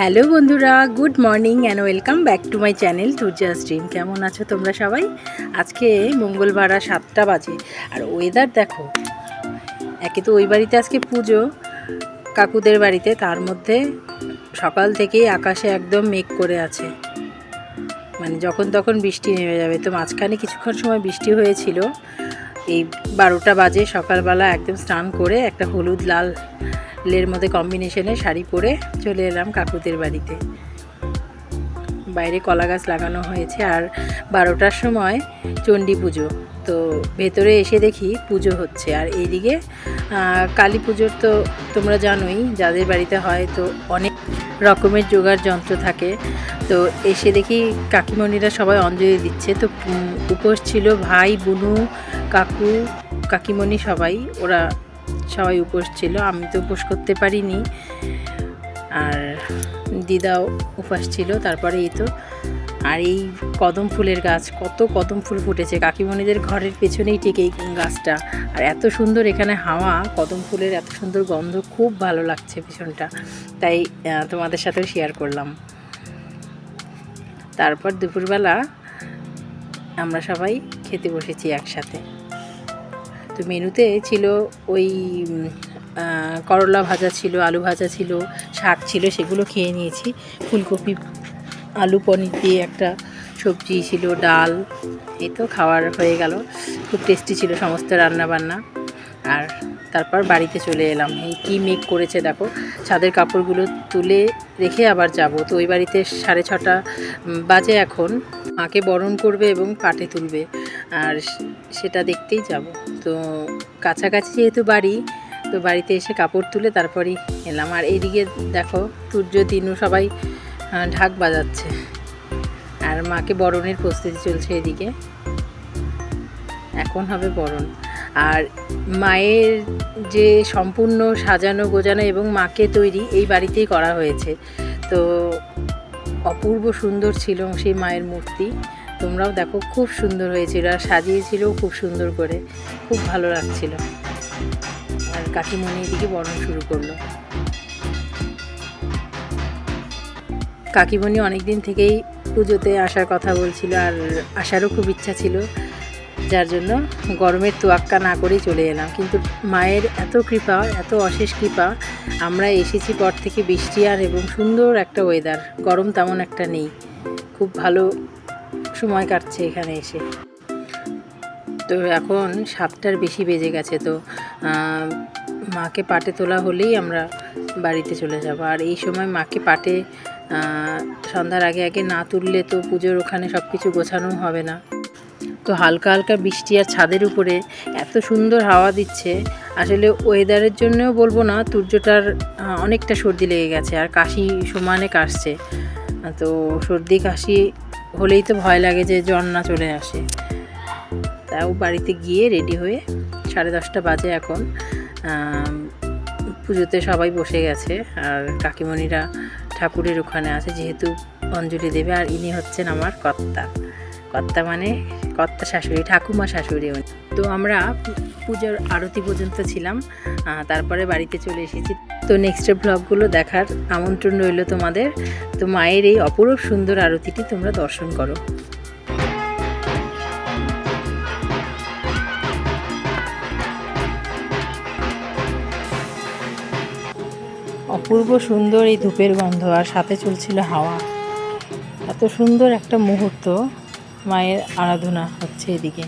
Hello বন্ধুরা, good morning and welcome back to my channel Turja stream কেমন আছো তোমরা সবাই? আজকে মঙ্গলবার সাতটা বাজে। আর ওয়েদার দেখো, একে তো ওই বাড়িতে আজকে পুজো, কাকুদের বাড়িতে, তার মধ্যে সকাল থেকেই আকাশে একদম মেঘ করে আছে। মানে যখন তখন বৃষ্টি নেমে যাবে। তো মাঝখানে কিছুক্ষণ সময় বৃষ্টি হয়েছিল। এই বারোটা বাজে সকালবেলা একদম স্নান করে একটা হলুদ লাল লের মধ্যে কম্বিনেশনে শাড়ি পরে চলে এলাম কাকুদের বাড়িতে। বাইরে কলা গাছ লাগানো হয়েছে আর বারোটার সময় চণ্ডী পুজো। তো ভেতরে এসে দেখি পুজো হচ্ছে আর এইদিকে কালী পুজোর তো তোমরা জানোই, যাদের বাড়িতে হয় তো অনেক রকমের জোগাড় যন্ত্র থাকে। তো এসে দেখি কাকিমণিরা সবাই অঞ্জলি দিচ্ছে। তো উপোস ছিল ভাই, বুনু, কাকু, কাকিমণি সবাই, ওরা সবাই উপোস ছিল, আমি তো উপোস করতে পারিনি। আর দিদাও উপাস ছিল, তারপরে এই তো। আর এই কদম ফুলের গাছ, কত কদম ফুল ফুটেছে। কাকিমণিদের ঘরের পেছনেই ঠিক এই গাছটা। আর এত সুন্দর এখানে হাওয়া, কদম ফুলের এত সুন্দর গন্ধ, খুব ভালো লাগছে পিছনটা তাই তোমাদের সাথে শেয়ার করলাম। তারপর দুপুরবেলা আমরা সবাই খেতে বসেছি একসাথে। তো মেনুতে ছিল ওই করলা ভাজা ছিল, আলু ভাজা ছিল, শাক ছিল, সেগুলো খেয়ে নিয়েছি। ফুলকপি, আলু পনির দিয়ে একটা সবজি ছিল, ডাল, এই তো খাওয়ার হয়ে গেল। খুব টেস্টি ছিল সমস্ত রান্না বান্না আর তারপর বাড়িতে চলে এলাম। এই কী মেঘ করেছে দেখো, ছাদের কাপড়গুলো তুলে রেখে আবার যাব। তো ওই বাড়িতে সাড়ে ছটা বাজে এখন। মাকে বরণ করবে এবং পাটে তুলবে। আর সেটা দেখতেই যাব। তো কাছাকাছি যেহেতু বাড়ি, তো বাড়িতে এসে কাপড় তুলে তারপরই এলাম। আর এইদিকে দেখো, সূর্য দিনু সবাই ঢাক বাজাচ্ছে। আর মাকে বরণের প্রস্তুতি চলছে এদিকে। এখন হবে বরণ। আর মায়ের যে সম্পূর্ণ সাজানো, গোজানো এবং মাকে তৈরি এই বাড়িতেই করা হয়েছে। তো অপূর্ব সুন্দর ছিল সেই মায়ের মূর্তি। তোমরাও দেখো, খুব সুন্দর হয়েছিল আর সাজিয়েছিল খুব সুন্দর করে। খুব ভালো লাগছিল। আর কাকিমণি এদিকে বরণ শুরু করল। কাকিমণি অনেক দিন থেকেই পুজোতে আসার কথা বলছিল আর আসারও খুব ইচ্ছা ছিল, যার জন্য গরমের তোয়াক্কা না করেই চলে এলাম। কিন্তু মায়ের এত কৃপা, এত অশেষ কৃপা, আমরা এসেছি পর থেকে বৃষ্টি আর এবং সুন্দর একটা ওয়েদার গরম তেমন একটা নেই। খুব ভালো সময় কাটছে এখানে এসে। তো এখন সাতটার বেশি বেজে গেছে, তো মাকে পাটে তোলা হলেই আমরা বাড়িতে চলে যাব। আর এই সময় মাকে পাটে সন্ধ্যার আগে আগে না তুললে তো পুজোর ওখানে সব কিছু গোছানো হবে না। তো হালকা হালকা বৃষ্টি আর ছাদের উপরে এত সুন্দর হাওয়া দিচ্ছে, আসলে ওয়েদারের জন্যও বলব না, সূর্যটার অনেকটা সর্দি লেগে গেছে। আর কাশি সমানে কাশছে। তো সর্দি কাশি হলেই তো ভয় লাগে যে না চলে আসে। তাও বাড়িতে গিয়ে রেডি হয়ে সাড়ে দশটা বাজে এখন। পুজোতে সবাই বসে গেছে আর কাকিমণিরা ঠাকুরের ওখানে আছে, যেহেতু অঞ্জলি দেবে আর ইনি হচ্ছেন আমার কর্তা। কর্তা মানে কর্তা শাশুড়ি, ঠাকুমা শাশুড়ি তো আমরা পুজোর আরতি পর্যন্ত ছিলাম। তারপরে বাড়িতে চলে এসেছি। তো নেক্সটের ব্লগগুলো দেখার আমন্ত্রণ রইল তোমাদের। তো মায়ের এই অপরূপ সুন্দর আরতিটি তোমরা দর্শন করো। অপূর্ব সুন্দর এই ধূপের গন্ধ আর সাথে চলছিল হাওয়া। এত সুন্দর একটা মুহূর্ত মায়ের আরাধনা হচ্ছে এদিকে।